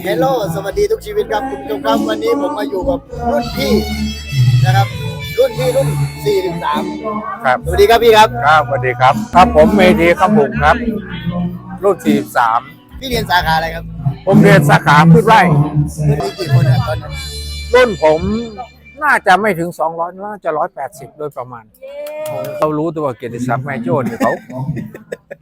เฮลโลสวัสดีทุกชีวิตครับคุณผู้ชมครับวันนี้ผมมาอยู่กับรุ่นพี่นะครับ รุ่นพี่รุ่น4ถึง3ครับ สวัสดีครับพี่ครับ ครับสวัสดีครับ ครับผมเมธีขบุงครับ รุ่น 43 พี่เรียนสาขาอะไรครับ ผมเรียนสาขาพืชไร่รุ่นนี้กี่คนอะตอนนั้นรุ่นผมน่าจะไม่ถึง 200 น่าจะ 180 โดยประมาณเรารู้ตัวเกียรติศักดิ์แม่โจ้เนี่ยเขา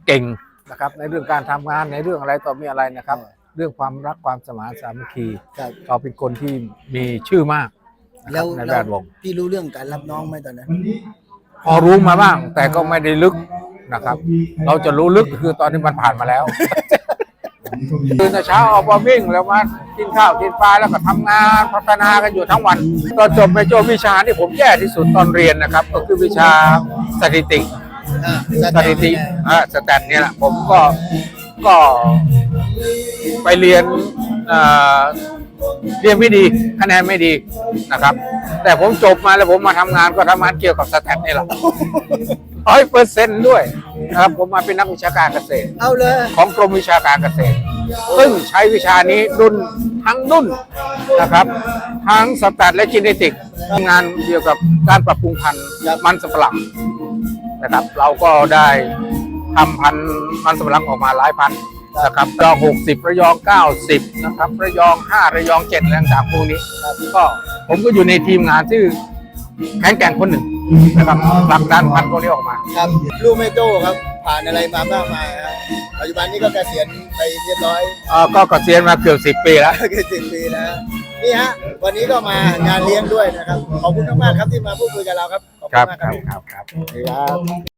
เก่งนะครับในเรื่องการทำงานในเรื่องอะไรต่อมีอะไรนะครับ เรื่องความรักความสมานสามัคคีครับเขาเป็นคนที่มีชื่อมากนะคแล้รับวในแล้แววดวง พี่รู้เรื่องการรับน้องไหมตอนนั้น พอรู้มาบ้าง แต่ก็ไม่ได้ลึกนะครับ เราจะรู้ลึกคือตอนนี้มันผ่านมาแล้วตื่นแต่เช้าออกมาวิ่งแล้วมากินข้าวกินปลาแล้วก็ทำงานพัฒนากันอยู่ทั้งวันตอนจบไปจบวิชาที่ผมแย่ที่สุดตอนเรียนนะครับ ก็คือวิชาสถิติ อ่าสถิติอ่าสแตทเนี่ยแหละผมก็ก็ ไปเรียนเอ่อเรียนไม่ดีคะแนนไม่ดีนะครับ แต่ผมจบมาแล้วผมมาทำงานก็ทำงานเกี่ยวกับสแตทนี่แหละร้อยเปอร์เซ็นต์ด้วยนะครับผมมาเป็นนักวิชาการเกษตรเอาเลยของกรมวิชาการเกษตรซึ่งใช้วิชานี้รุ่นทั้งรุ่นนะครับ ทั้งสแตทและจีเนติกทำงานเกี่ยวกับการปรับปรุงพันธุ์มันสำปะหลังนะครับ เราก็ได้ทำพันธุ์มันสำปะหลังออกมาหลายพันธุ์ นะครับระยอง 60 ระยอง 90 นะครับ ระยอง 5 ระยอง7อะไรต่างๆพวกนี้ก็ผมก็อยู่ในทีมงานที่แข็งแกร่งคนหนึ่งนะครับผลักดันพันธุ์พวกนี้ออกมา ครับลูกแม่โจ้ครับ ผ่านอะไรมามากมายครับปัจจุบันนี้ก็เกษียณไปเรียบร้อยเอ่อก็เกษียณมาเกือบ 10 ปีแล้ว เกือบสิบปีแล้วนี่ฮะวันนี้ก็มางานเลี้ยงด้วยนะครับ ขอบคุณมากๆครับที่มาพูดคุยกับเราครับขอบคคุรับณมากคครัรับบครับครับ ครับ